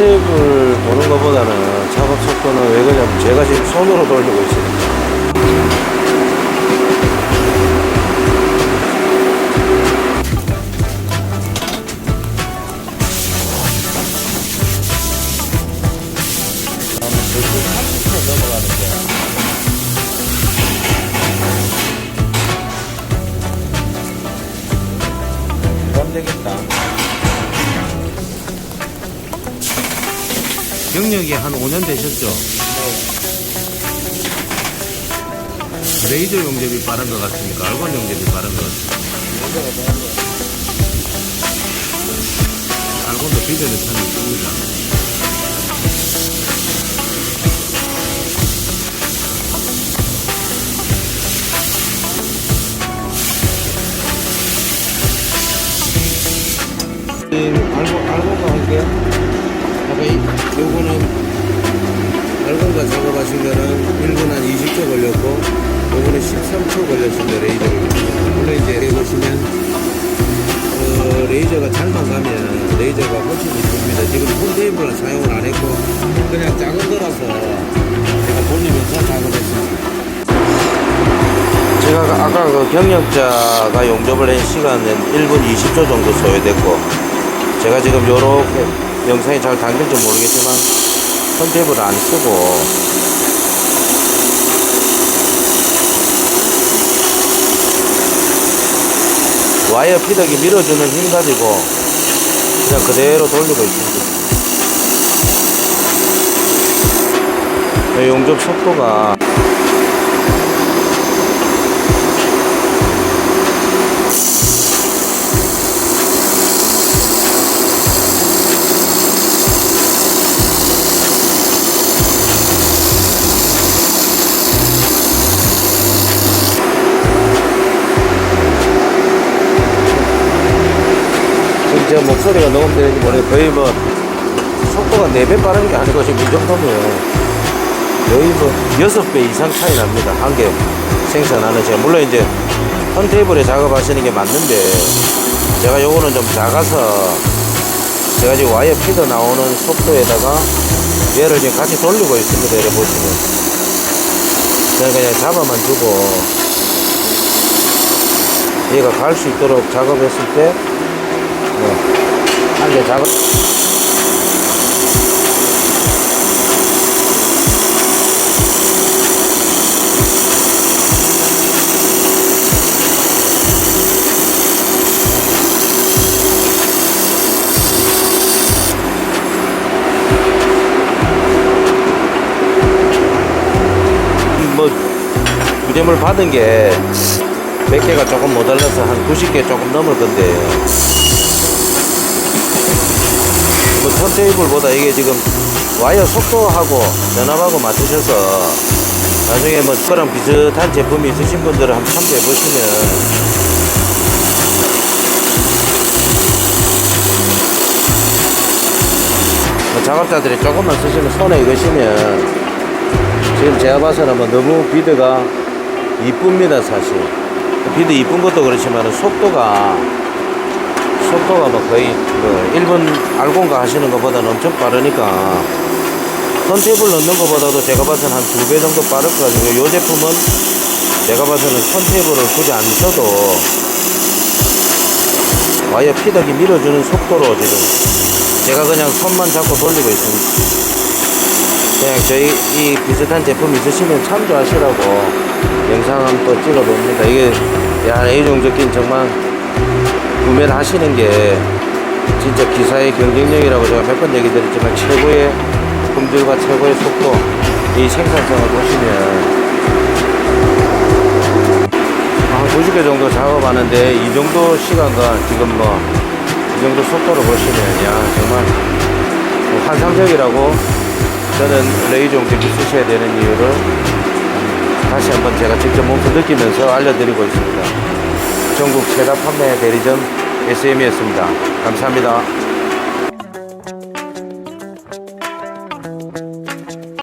테이블 보는 것보다는 작업 속도는 왜 그러냐면 제가 지금 손으로 돌리고 있으니까 안 경력이 한 5년 되셨죠? 레이저 용접이 빠른 것 같습니까? 알곤 용접이 빠른 것 같습니까? 알곤도 비대는 참 있습니다. 알고 알고가 할게요. 이 요거는 알고가 작업하신 거는 1분 한 20초 걸렸고 요거는 13초 걸렸습니다 레이저를. 물론 이제 보시면 어, 레이저가 잘만 가면 레이저가 훨씬 이쁩니다. 지금 폰테이블은 사용을 안 했고 그냥 작은 거라서 제가 돌리면서 작업했습니다. 제가 아까 그 경력자가 용접을 한 시간은 1분 20초 정도 소요됐고 제가 지금 요렇게 영상이 잘 담길지 모르겠지만 턴테이블을 안 쓰고 와이어 피덕이 밀어주는 힘 가지고 그냥 그대로 돌리고 있습니다. 네, 용접 속도가 지금 제 목소리가 녹음되는지 모르겠는데 거의 뭐 속도가 4배 빠른 게 아니고 지금 이 정도면 거의 뭐 6배 이상 차이 납니다. 한 개 생산하는 제가 물론 이제 턴테이블에 작업하시는 게 맞는데 제가 요거는 좀 작아서 제가 지금 와이어 피드 나오는 속도에다가 얘를 지금 같이 돌리고 있습니다. 이렇게 보시면 그냥 그냥 잡아만 주고 얘가 갈 수 있도록 작업했을 때 네. 한개 작업. 뭐 부재물 받은 게몇 개가 조금 모자라서 한 90개 조금 넘을 건데 뭐 턴테이블보다 이게 지금 와이어 속도하고 전압하고 맞추셔서 나중에 뭐 그런 비슷한 제품이 있으신 분들은 한번 참고해 보시면 뭐 작업자들이 조금만 쓰시면 손에 익으시면 지금 제가 봐서는 뭐 너무 비드가 이쁩니다 사실. 비드 이쁜 것도 그렇지만 속도가 속도가 뭐 거의 뭐 1분 알곤가 하시는 것보다는 엄청 빠르니까 턴테이블 넣는 것보다도 제가 봐서는 한 두 배 정도 빠를 것 같아요. 이 제품은 제가 봐서는 턴테이블을 굳이 안 써도 와이어 피덕이 밀어주는 속도로 지금 제가 그냥 손만 잡고 돌리고 있습니다. 그냥 저희 이 비슷한 제품 있으시면 참조하시라고 영상 한번 찍어 봅니다. 이게 야 A종적인 정말 구매를 하시는 게 진짜 기사의 경쟁력이라고 제가 몇 번 얘기 드렸지만 최고의 품질과 최고의 속도 이 생산성을 보시면 한 90개 정도 작업하는데 이 정도 시간과 지금 뭐 이 정도 속도로 보시면 야 정말 환상적이라고 저는 레이저 옹기를 쓰셔야 되는 이유를 다시 한번 제가 직접 몸소 느끼면서 알려드리고 있습니다. 전국 최다 판매 대리점 SM이었습니다. 감사합니다.